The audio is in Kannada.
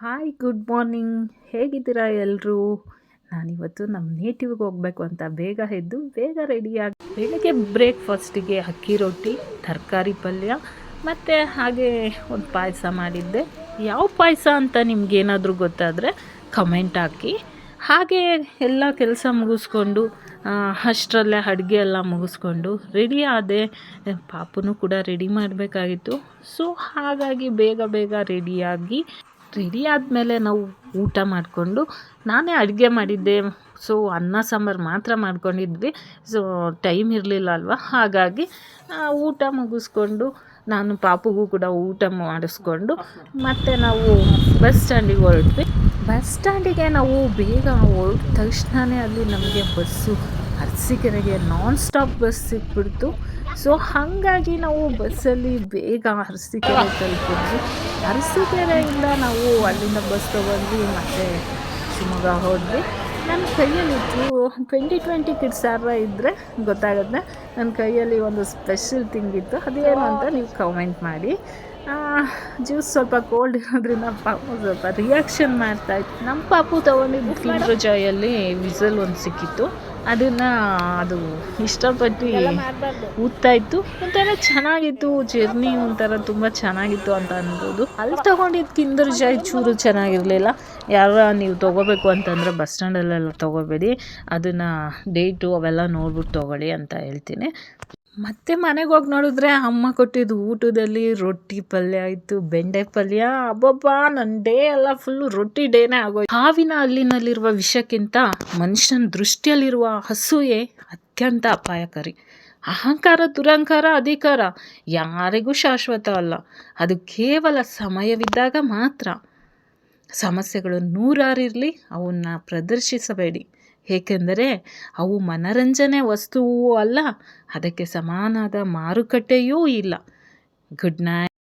ಹಾಯ್ ಗುಡ್ ಮಾರ್ನಿಂಗ್ ಹೇಗಿದ್ದೀರಾ ಎಲ್ಲರೂ ನಾನಿವತ್ತು ನಮ್ಮ ನೇಟಿವ್ಗೆ ಹೋಗಬೇಕು ಅಂತ ಬೇಗ ಎದ್ದು ಬೇಗ ರೆಡಿಯಾಗಿ ಬೆಳಗ್ಗೆ ಬ್ರೇಕ್ಫಾಸ್ಟಿಗೆ ಅಕ್ಕಿ ರೊಟ್ಟಿ, ತರಕಾರಿ ಪಲ್ಯ, ಮತ್ತು ಹಾಗೆ ಒಂದು ಪಾಯಸ ಮಾಡಿದ್ದೆ. ಯಾವ ಪಾಯಸ ಅಂತ ನಿಮ್ಗೇನಾದರೂ ಗೊತ್ತಾದರೆ ಕಮೆಂಟ್ ಹಾಕಿ. ಹಾಗೆ ಎಲ್ಲ ಕೆಲಸ ಮುಗಿಸ್ಕೊಂಡು ಅಷ್ಟರಲ್ಲೇ ಅಡುಗೆ ಎಲ್ಲ ಮುಗಿಸ್ಕೊಂಡು ರೆಡಿ ಆದೆ. ಪಾಪನೂ ಕೂಡ ರೆಡಿ ಮಾಡಬೇಕಾಗಿತ್ತು. ಸೊ ಹಾಗಾಗಿ ಬೇಗ ಬೇಗ ರೆಡಿಯಾಗಿ ರೆಡಿ ಆದಮೇಲೆ ನಾವು ಊಟ ಮಾಡಿಕೊಂಡು ನಾನೇ ಅಡುಗೆ ಮಾಡಿದ್ದೆ. ಸೊ ಅನ್ನ, ಸಾಂಬಾರು ಮಾತ್ರ ಮಾಡ್ಕೊಂಡಿದ್ವಿ. ಸೊ ಟೈಮ್ ಇರಲಿಲ್ಲ ಅಲ್ವಾ? ಹಾಗಾಗಿ ಊಟ ಮುಗಿಸ್ಕೊಂಡು ನಾನು ಪಾಪುಗೂ ಕೂಡ ಊಟ ಮಾಡಿಸ್ಕೊಂಡು ಮತ್ತು ನಾವು ಬಸ್ ಸ್ಟ್ಯಾಂಡಿಗೆ ಹೊರಟ್ವಿ. ಬಸ್ ಸ್ಟ್ಯಾಂಡಿಗೆ ನಾವು ಬೇಗ ಹೊರಟ ತಕ್ಷಣವೇ ಅಲ್ಲಿ ನಮಗೆ ಬಸ್ಸು ಅರಸೀಕೆರೆಗೆ ನಾನ್ ಸ್ಟಾಪ್ ಬಸ್ ಸಿಕ್ಬಿಡ್ತು. ಸೊ ಹಾಗಾಗಿ ನಾವು ಬಸ್ಸಲ್ಲಿ ಬೇಗ ಅರಸೀಕೆರೆ ತಲುಪಿದ್ವಿ. ಅರಸೀಕೆರೆಯಿಂದ ನಾವು ಅಲ್ಲಿಂದ ಬಸ್ ತೊಗೊಂಡ್ವಿ ಮತ್ತು ಶಿವಮೊಗ್ಗ ಹೋದ್ವಿ. ನನ್ನ ಕೈಯಲ್ಲಿತ್ತು ಟ್ವೆಂಟಿ ಟ್ವೆಂಟಿ ಕಿಡ್ಸ್ ಯಾರ ಇದ್ದರೆ ಗೊತ್ತಾಗುತ್ತೆ. ನನ್ನ ಕೈಯಲ್ಲಿ ಒಂದು ಸ್ಪೆಷಲ್ ಥಿಂಗ್ ಇತ್ತು. ಅದೇನು ಅಂತ ನೀವು ಕಮೆಂಟ್ ಮಾಡಿ. ಜ್ಯೂಸ್ ಸ್ವಲ್ಪ ಕೋಲ್ಡ್ ಇರೋದ್ರಿಂದ ಪಾಪು ಸ್ವಲ್ಪ ರಿಯಾಕ್ಷನ್ ಮಾಡ್ತಾ ಇತ್ತು. ನಮ್ಮ ಪಾಪು ತೊಗೊಂಡಿದ್ದು ಕಿಂಡ್ರ್ ಜಾಯಲ್ಲಿ ವಿಸಲ್ ಒಂದು ಸಿಕ್ಕಿತ್ತು. ಅದನ್ನು ಅದು ಇಷ್ಟಪಟ್ಟು ಊದ್ತಾ ಇತ್ತು. ಒಂಥರ ಚೆನ್ನಾಗಿತ್ತು ಜರ್ನಿ ಒಂಥರ ತುಂಬ ಚೆನ್ನಾಗಿತ್ತು ಅಂತ ಅನ್ಬೋದು. ಅಲ್ಲಿ ತೊಗೊಂಡಿದ್ದು ಕಿಂದರ್ ಜಾಯ್ ಚೂರು ಚೆನ್ನಾಗಿರಲಿಲ್ಲ. ಯಾರ ನೀವು ತೊಗೋಬೇಕು ಅಂತಂದರೆ ಬಸ್ ಸ್ಟ್ಯಾಂಡಲ್ಲೆಲ್ಲ ತೊಗೋಬೇಡಿ. ಅದನ್ನು ಡೇಟು ಅವೆಲ್ಲ ನೋಡ್ಬಿಟ್ಟು ತೊಗೊಳ್ಳಿ ಅಂತ ಹೇಳ್ತೀನಿ. ಮತ್ತೆ ಮನೆಗೆ ಹೋಗಿ ನೋಡಿದ್ರೆ ಅಮ್ಮ ಕೊಟ್ಟಿದ್ದು ಊಟದಲ್ಲಿ ರೊಟ್ಟಿ ಪಲ್ಯ ಆಯಿತು, ಬೆಂಡೆ ಪಲ್ಯ. ಅಬ್ಬಬ್ಬಾ ನನ್ನ ಡೇ ಎಲ್ಲ ಫುಲ್ಲು ರೊಟ್ಟಿ ಡೇನೇ ಆಗೋಯ್ತು. ಹಾವಿನ ಹಲ್ಲಿನಲ್ಲಿರುವ ವಿಷಕ್ಕಿಂತ ಮನುಷ್ಯನ ದೃಷ್ಟಿಯಲ್ಲಿರುವ ಹಸುವೆ ಅತ್ಯಂತ ಅಪಾಯಕಾರಿ. ಅಹಂಕಾರ, ದುರಹಂಕಾರ ಅಧಿಕಾರ, ಯಾರಿಗೂ ಶಾಶ್ವತ ಅಲ್ಲ. ಅದು ಕೇವಲ ಸಮಯವಿದ್ದಾಗ ಮಾತ್ರ. ಸಮಸ್ಯೆಗಳು ನೂರಾರಿರಲಿ, ಅವನ್ನ ಪ್ರದರ್ಶಿಸಬೇಡಿ. ಏಕೆಂದರೆ ಅವು ಮನರಂಜನೆ ವಸ್ತುವೂ ಅಲ್ಲ ಅದಕ್ಕೆ ಸಮಾನಾದ ಮಾರುಕಟ್ಟೆಯೂ ಇಲ್ಲ. Good night